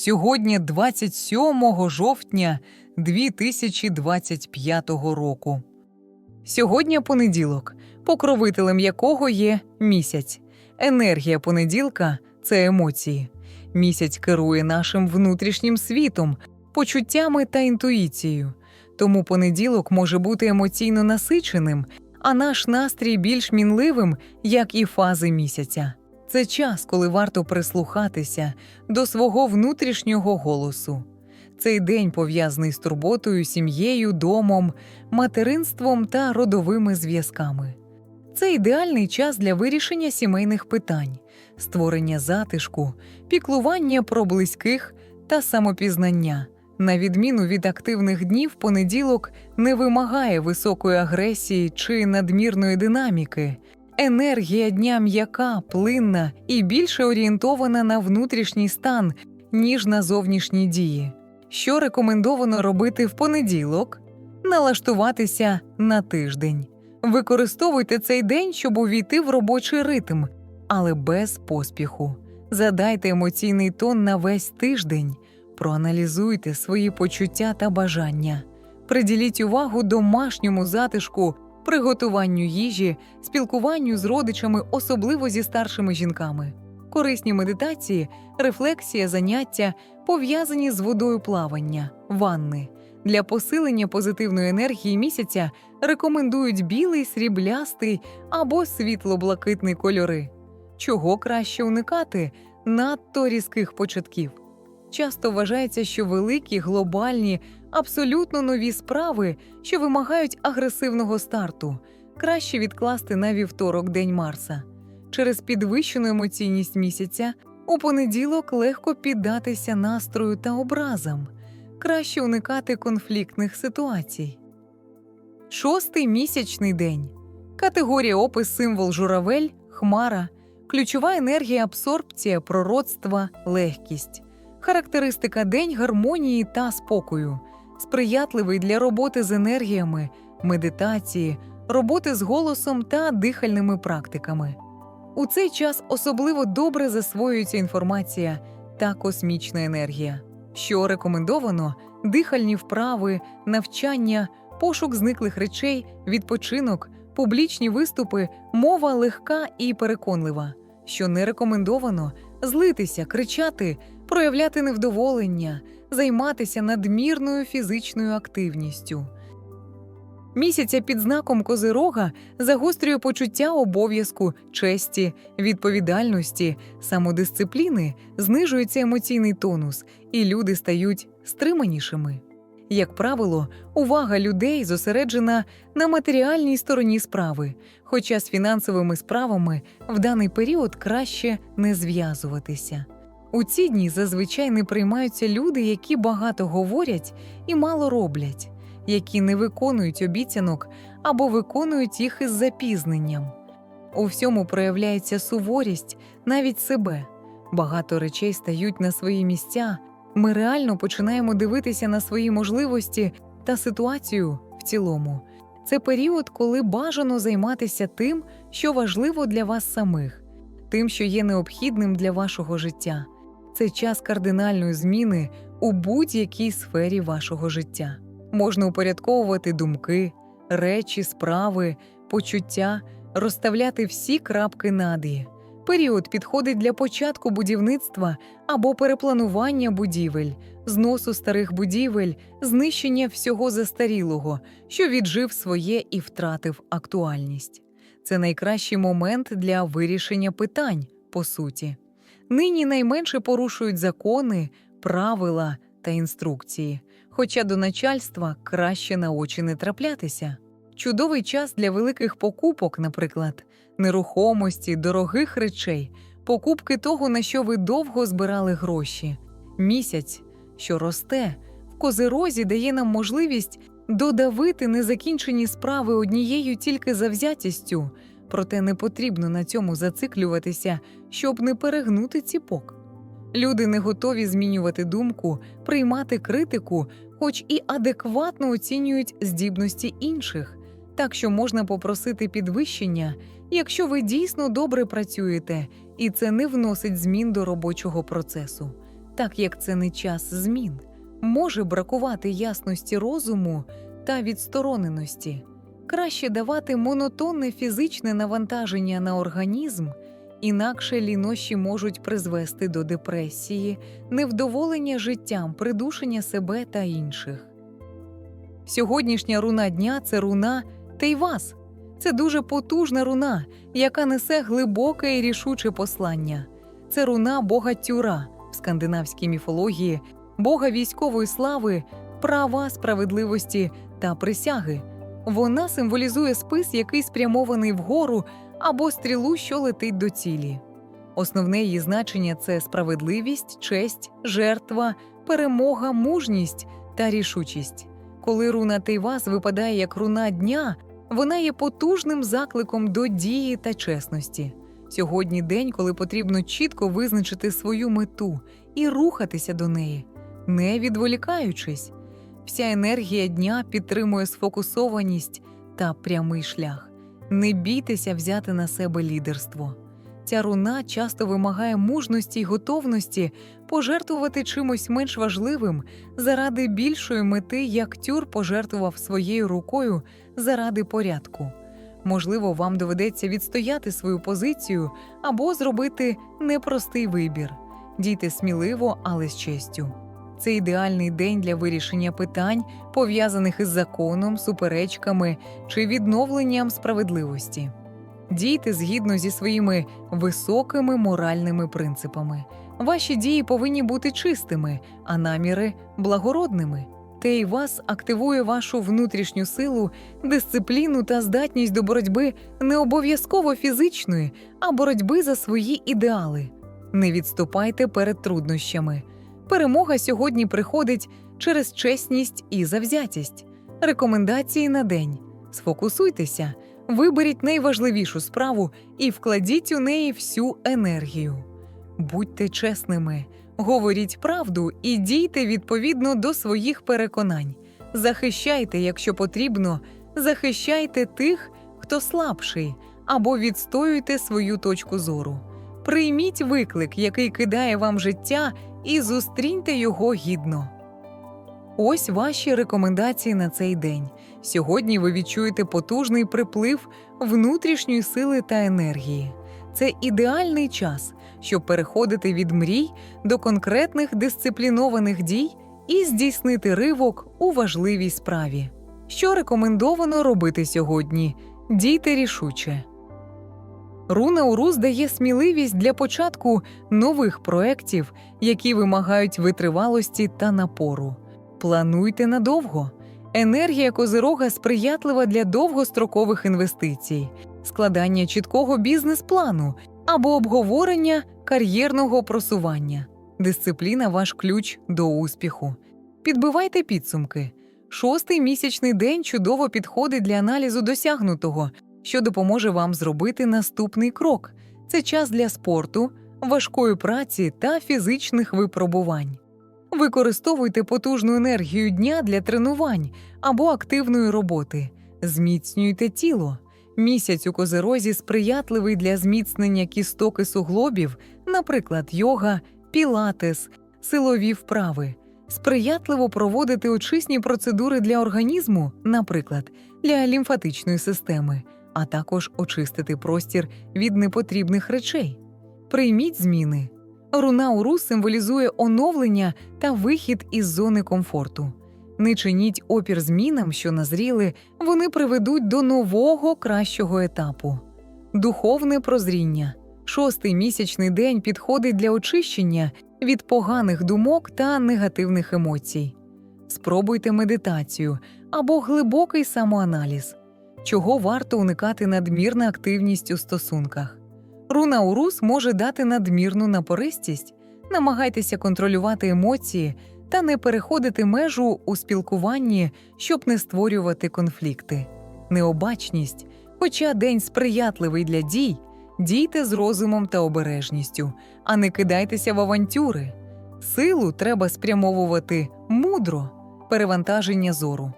Сьогодні 27 жовтня 2025 року. Сьогодні понеділок, покровителем якого є місяць. Енергія понеділка це емоції. Місяць керує нашим внутрішнім світом, почуттями та інтуїцією. Тому понеділок може бути емоційно насиченим, а наш настрій більш мінливим, як і фази місяця. Це час, коли варто прислухатися до свого внутрішнього голосу. Цей день пов'язаний з турботою, сім'єю, домом, материнством та родовими зв'язками. Це ідеальний час для вирішення сімейних питань, створення затишку, піклування про близьких та самопізнання. На відміну від активних днів, понеділок не вимагає високої агресії чи надмірної динаміки. Енергія дня м'яка, плинна і більше орієнтована на внутрішній стан, ніж на зовнішні дії. Що рекомендовано робити в понеділок? Налаштуватися на тиждень. Використовуйте цей день, щоб увійти в робочий ритм, але без поспіху. Задайте емоційний тон на весь тиждень, проаналізуйте свої почуття та бажання, приділіть увагу домашньому затишку, приготуванню їжі, спілкуванню з родичами, особливо зі старшими жінками. Корисні медитації, рефлексія, заняття пов'язані з водою плавання, ванни. Для посилення позитивної енергії місяця рекомендують білий, сріблястий або світло-блакитний кольори. Чого краще уникати надто різких початків. Часто вважається, що великі, глобальні, абсолютно нові справи, що вимагають агресивного старту, краще відкласти на вівторок День Марса. Через підвищену емоційність місяця у понеділок легко піддатися настрою та образам, краще уникати конфліктних ситуацій. Шостий місячний день. Категорія опис символ журавель, хмара, ключова енергія абсорбція, пророцтва, легкість. Характеристика день гармонії та спокою, сприятливий для роботи з енергіями, медитації, роботи з голосом та дихальними практиками. У цей час особливо добре засвоюється інформація та космічна енергія. Що рекомендовано: дихальні вправи, навчання, пошук зниклих речей, відпочинок, публічні виступи, мова легка і переконлива. Що не рекомендовано злитися, кричати, проявляти невдоволення, займатися надмірною фізичною активністю. Місяця під знаком Козирога загострює почуття обов'язку, честі, відповідальності, самодисципліни, знижується емоційний тонус, і люди стають стриманішими. Як правило, увага людей зосереджена на матеріальній стороні справи, хоча з фінансовими справами в даний період краще не зв'язуватися. У ці дні зазвичай не приймаються люди, які багато говорять і мало роблять, які не виконують обіцянок або виконують їх із запізненням. У всьому проявляється суворість навіть себе. Багато речей стають на свої місця. Ми реально починаємо дивитися на свої можливості та ситуацію в цілому. Це період, коли бажано займатися тим, що важливо для вас самих, тим, що є необхідним для вашого життя. Це час кардинальної зміни у будь-якій сфері вашого життя. Можна упорядковувати думки, речі, справи, почуття, розставляти всі крапки над «і». Період підходить для початку будівництва або перепланування будівель, зносу старих будівель, знищення всього застарілого, що віджив своє і втратив актуальність. Це найкращий момент для вирішення питань, по суті. Нині найменше порушують закони, правила та інструкції, хоча до начальства краще на очі не траплятися. Чудовий час для великих покупок, наприклад, нерухомості, дорогих речей, покупки того, на що ви довго збирали гроші. Місяць, що росте, в козирозі дає нам можливість додавити незакінчені справи однією тільки завзятістю, проте не потрібно на цьому зациклюватися, щоб не перегнути ціпок. Люди не готові змінювати думку, приймати критику, хоч і адекватно оцінюють здібності інших, так що можна попросити підвищення, якщо ви дійсно добре працюєте і це не вносить змін до робочого процесу. так як це не час змін, може бракувати ясності розуму та відстороненості. Краще давати монотонне фізичне навантаження на організм, інакше лінощі можуть призвести до депресії, невдоволення життям, придушення себе та інших. Сьогоднішня руна дня це руна Тейвас. Це дуже потужна руна, яка несе глибоке і рішуче послання. Це руна бога Тюра в скандинавській міфології, бога військової слави, права, справедливості та присяги. Вона символізує спис, який спрямований вгору або стрілу, що летить до цілі. Основне її значення це справедливість, честь, жертва, перемога, мужність та рішучість. Коли руна Тейвас випадає як руна дня, вона є потужним закликом до дії та чесності. Сьогодні день, коли потрібно чітко визначити свою мету і рухатися до неї, не відволікаючись. Вся енергія дня підтримує сфокусованість та прямий шлях. Не бійтеся взяти на себе лідерство. Ця руна часто вимагає мужності й готовності пожертвувати чимось менш важливим заради більшої мети, як тюр пожертвував своєю рукою заради порядку. Можливо, вам доведеться відстояти свою позицію або зробити непростий вибір. Дійте сміливо, але з честю. Це ідеальний день для вирішення питань, пов'язаних із законом, суперечками чи відновленням справедливості. Дійте згідно зі своїми високими моральними принципами. Ваші дії повинні бути чистими, а наміри благородними. Те й вас активує вашу внутрішню силу, дисципліну та здатність до боротьби не обов'язково фізичної, а боротьби за свої ідеали. Не відступайте перед труднощами. Перемога сьогодні приходить через чесність і завзятість. Рекомендації на день. Сфокусуйтеся, виберіть найважливішу справу і вкладіть у неї всю енергію. Будьте чесними, говоріть правду і дійте відповідно до своїх переконань. Захищайте, якщо потрібно, захищайте тих, хто слабший, або відстоюйте свою точку зору. Прийміть виклик, який кидає вам життя, і зустріньте його гідно. Ось ваші рекомендації на цей день. Сьогодні ви відчуєте потужний приплив внутрішньої сили та енергії. Це ідеальний час, щоб переходити від мрій до конкретних дисциплінованих дій і здійснити ривок у важливій справі. Що рекомендовано робити сьогодні? Дійте рішуче. Руна Урус дає сміливість для початку нових проєктів, які вимагають витривалості та напору. Плануйте надовго. Енергія козирога сприятлива для довгострокових інвестицій, складання чіткого бізнес-плану або обговорення кар'єрного просування. Дисципліна ваш ключ до успіху. Підбивайте підсумки. Шостий місячний день чудово підходить для аналізу досягнутого, що допоможе вам зробити наступний крок. Це час для спорту, важкої праці та фізичних випробувань. Використовуйте потужну енергію дня для тренувань або активної роботи, зміцнюйте тіло. Місяць у козерозі сприятливий для зміцнення кісток і суглобів, наприклад, йога, пілатес, силові вправи. Сприятливо проводити очисні процедури для організму, наприклад, для лімфатичної системи, а також очистити простір від непотрібних речей. Прийміть зміни. Руна Уру символізує оновлення та вихід із зони комфорту. Не чиніть опір змінам, що назріли, вони приведуть до нового кращого етапу. Духовне прозріння. Шостий місячний день підходить для очищення від поганих думок та негативних емоцій. Спробуйте медитацію або глибокий самоаналіз, чого варто уникати надмірна активність у стосунках. Руна Урус може дати надмірну напористість, намагайтеся контролювати емоції та не переходити межу у спілкуванні, щоб не створювати конфлікти. Необачність, хоча день сприятливий для дій, дійте з розумом та обережністю, а не кидайтеся в авантюри. Силу треба спрямовувати мудро, перевантаження зору.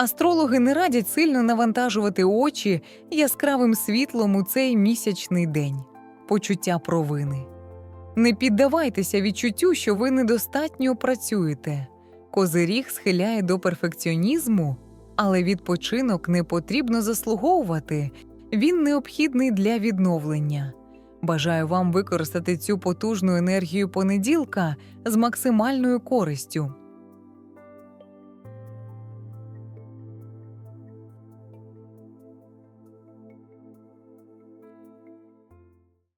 Астрологи не радять сильно навантажувати очі яскравим світлом у цей місячний день, почуття провини. Не піддавайтеся відчуттю, що ви недостатньо працюєте. Козиріг схиляє до перфекціонізму, але відпочинок не потрібно заслуговувати, він необхідний для відновлення. Бажаю вам використати цю потужну енергію понеділка з максимальною користю.